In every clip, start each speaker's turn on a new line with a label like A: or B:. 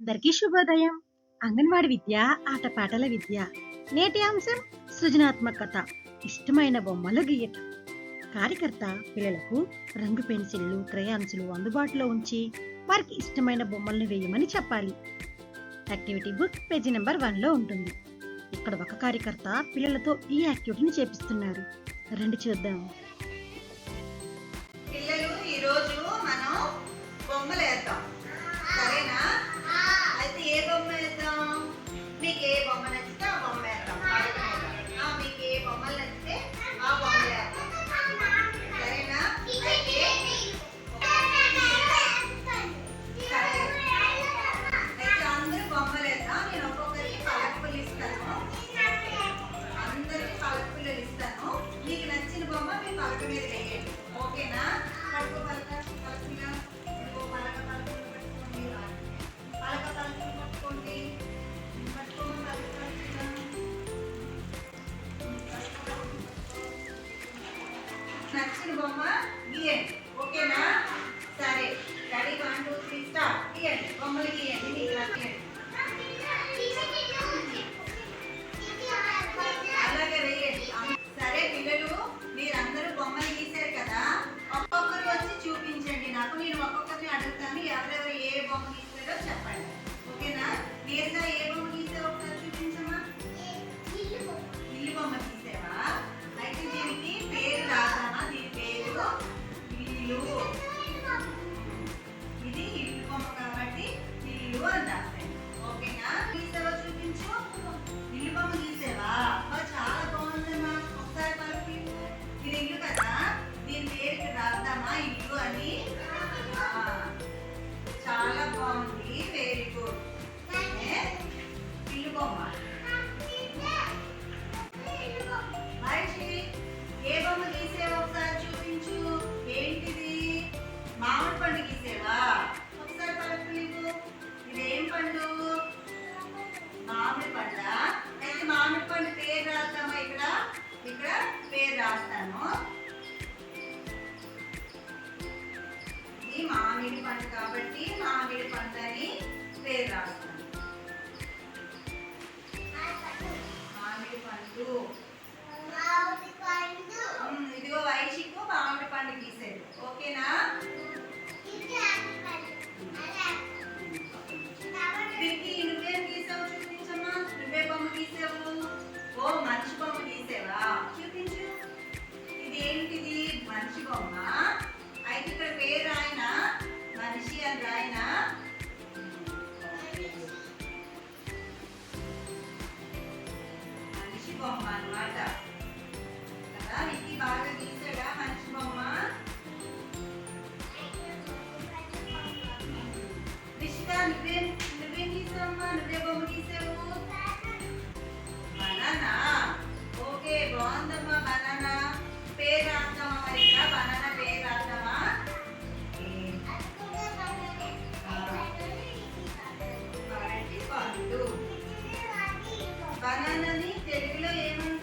A: అందరికీ శుభోదయం. అంగన్వాడి విద్య ఆటపాటల విద్య. నేటి అంశం సృజనాత్మకత ఇష్టమైన బొమ్మలు గీయటం. కార్యకర్త పిల్లలకు రంగు పెన్సిళ్ళు క్రయాన్సులు అందుబాటులో ఉంచి వారికి ఇష్టమైన బొమ్మలను వేయమని చెప్పాలి. యాక్టివిటీ బుక్ పేజీ నెంబర్ వన్లో ఉంటుంది. ఇక్కడ ఒక కార్యకర్త పిల్లలతో ఈ యాక్టివిటీని చేపిస్తున్నారు. రండి చూద్దాం.
B: పిల్లలు ఈరోజు మీద వేయండి ఓకేనా పలుకు పలక పలకగా ఇంకో పలక పట్టుకోండి పలక పట్టుకోండి పట్టుకోండి పలక పలకగా. నచ్చిన బొమ్మ గీయండి ఎవరెవరు ఏ బొమ్మ గీసారో చెప్పండి. ఓకేనా? నేరుగా ఏ బొమ్మ ఏ బొమ్మ గీసేవా ఒకసారి చూపించు. ఏంటిది? మామిడి పండు గీసేవా? ఒకసారి పలుకు ఇవ్వు. ఇది పండు? మామిడి పండ? అయితే మామిడి పండు పేరు రాద్దామా ఇక్కడ? ఇక్కడ పేరు రాస్తాను. ఇది మామిడి పండు కాబట్టి బొమ్మ అన్నమాట కదా నీకు బాగా గీసాడా మనిషి బొమ్మ? రిషిత నువ్వేం నువ్వేం గీసావమ్మా నువ్వే బొమ్మ గీసావు. బనానా? ఓకే బాగుందమ్మా బనానా. పేరు రాద్దామా మరి ఇంకా? బనానా పేరు రాద్దామా? బనానాని తెలుగులో ఏమంటారు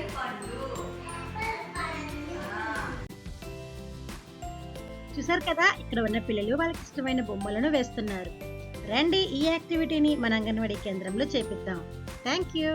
B: యాపిల్ పండు
A: చూసారు కదా ఇక్కడ ఉన్న పిల్లలు వాళ్ళకి ఇష్టమైన బొమ్మలను వేస్తున్నారు. రండి ఈ యాక్టివిటీని మన అంగన్వాడీ కేంద్రంలో చేపిద్దాం. Thank you.